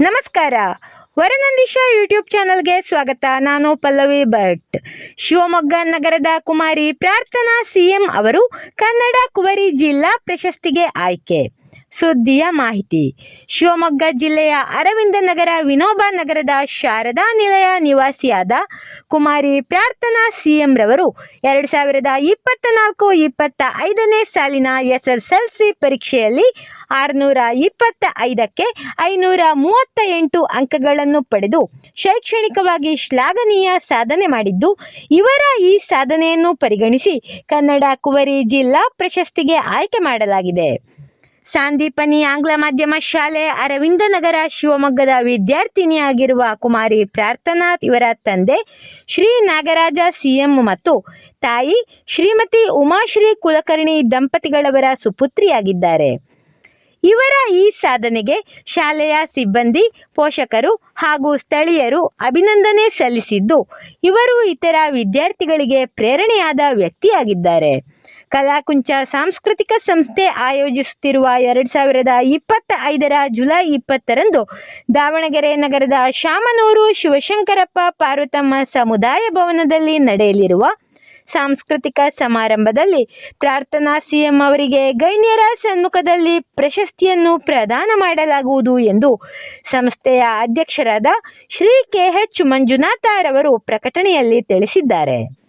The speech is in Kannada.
ನಮಸ್ಕಾರ. ವರನಂದೀಶ ಯೂಟ್ಯೂಬ್ ಚಾನಲ್ಗೆ ಸ್ವಾಗತ. ನಾನು ಪಲ್ಲವಿ ಭಟ್. ಶಿವಮೊಗ್ಗ ನಗರದ ಕುಮಾರಿ ಪ್ರಾರ್ಥನಾ ಸಿಎಂ ಅವರು ಕನ್ನಡ ಕುವರಿ ಜಿಲ್ಲಾ ಪ್ರಶಸ್ತಿಗೆ ಆಯ್ಕೆ. ಸುದ್ದಿಯ ಮಾಹಿತಿ. ಶಿವಮೊಗ್ಗ ಜಿಲ್ಲೆಯ ಅರವಿಂದ ನಗರ ವಿನೋಬ ನಗರದ ಶಾರದಾ ನಿಲಯ ನಿವಾಸಿಯಾದ ಕುಮಾರಿ ಪ್ರಾರ್ಥನಾ ಸಿಎಂ ರವರು ಎರಡು ಸಾವಿರದ ಇಪ್ಪತ್ತ ನಾಲ್ಕು ಇಪ್ಪತ್ತ ಐದನೇ ಸಾಲಿನ ಎಸ್ಎಸ್ಎಲ್ಸಿ ಪರೀಕ್ಷೆಯಲ್ಲಿ ಆರುನೂರ ಇಪ್ಪತ್ತ ಐದಕ್ಕೆ ಐನೂರ ಮೂವತ್ತ ಎಂಟು ಅಂಕಗಳನ್ನು ಪಡೆದು ಶೈಕ್ಷಣಿಕವಾಗಿ ಶ್ಲಾಘನೀಯ ಸಾಧನೆ ಮಾಡಿದ್ದು, ಇವರ ಈ ಸಾಧನೆಯನ್ನು ಪರಿಗಣಿಸಿ ಕನ್ನಡ ಕುವರಿ ಜಿಲ್ಲಾ ಪ್ರಶಸ್ತಿಗೆ ಆಯ್ಕೆ ಮಾಡಲಾಗಿದೆ. ಸಾಂದೀಪನಿ ಆಂಗ್ಲ ಮಾಧ್ಯಮ ಶಾಲೆ, ಅರವಿಂದ ನಗರ, ಶಿವಮೊಗ್ಗದ ವಿದ್ಯಾರ್ಥಿನಿಯಾಗಿರುವ ಕುಮಾರಿ ಪ್ರಾರ್ಥನಾ ಇವರ ತಂದೆ ಶ್ರೀ ನಾಗರಾಜ ಸಿಎಂ ಮತ್ತು ತಾಯಿ ಶ್ರೀಮತಿ ಉಮಾಶ್ರೀ ಕುಲಕರ್ಣಿ ದಂಪತಿಗಳವರ ಸುಪುತ್ರಿಯಾಗಿದ್ದಾರೆ. ಇವರ ಈ ಸಾಧನೆಗೆ ಶಾಲೆಯ ಸಿಬ್ಬಂದಿ, ಪೋಷಕರು ಹಾಗೂ ಸ್ಥಳೀಯರು ಅಭಿನಂದನೆ ಸಲ್ಲಿಸಿದ್ದು, ಇವರು ಇತರ ವಿದ್ಯಾರ್ಥಿಗಳಿಗೆ ಪ್ರೇರಣೆಯಾದ ವ್ಯಕ್ತಿಯಾಗಿದ್ದಾರೆ. ಕಲಾಕುಂಚ ಸಾಂಸ್ಕೃತಿಕ ಸಂಸ್ಥೆ ಆಯೋಜಿಸುತ್ತಿರುವ ಎರಡ್ ಸಾವಿರದ ಇಪ್ಪತ್ತ ಐದರ ಜುಲೈ ಇಪ್ಪತ್ತರಂದು ದಾವಣಗೆರೆ ನಗರದ ಶಾಮನೂರು ಶಿವಶಂಕರಪ್ಪ ಪಾರ್ವತಮ್ಮ ಸಮುದಾಯ ಭವನದಲ್ಲಿ ನಡೆಯಲಿರುವ ಸಾಂಸ್ಕೃತಿಕ ಸಮಾರಂಭದಲ್ಲಿ ಪ್ರಾರ್ಥನಾ ಸಿಎಂ ಅವರಿಗೆ ಗಣ್ಯರ ಸಮ್ಮುಖದಲ್ಲಿ ಪ್ರಶಸ್ತಿಯನ್ನು ಪ್ರದಾನ ಮಾಡಲಾಗುವುದು ಎಂದು ಸಂಸ್ಥೆಯ ಅಧ್ಯಕ್ಷರಾದ ಶ್ರೀ ಕೆಎಚ್ ಮಂಜುನಾಥರವರು ಪ್ರಕಟಣೆಯಲ್ಲಿ ತಿಳಿಸಿದ್ದಾರೆ.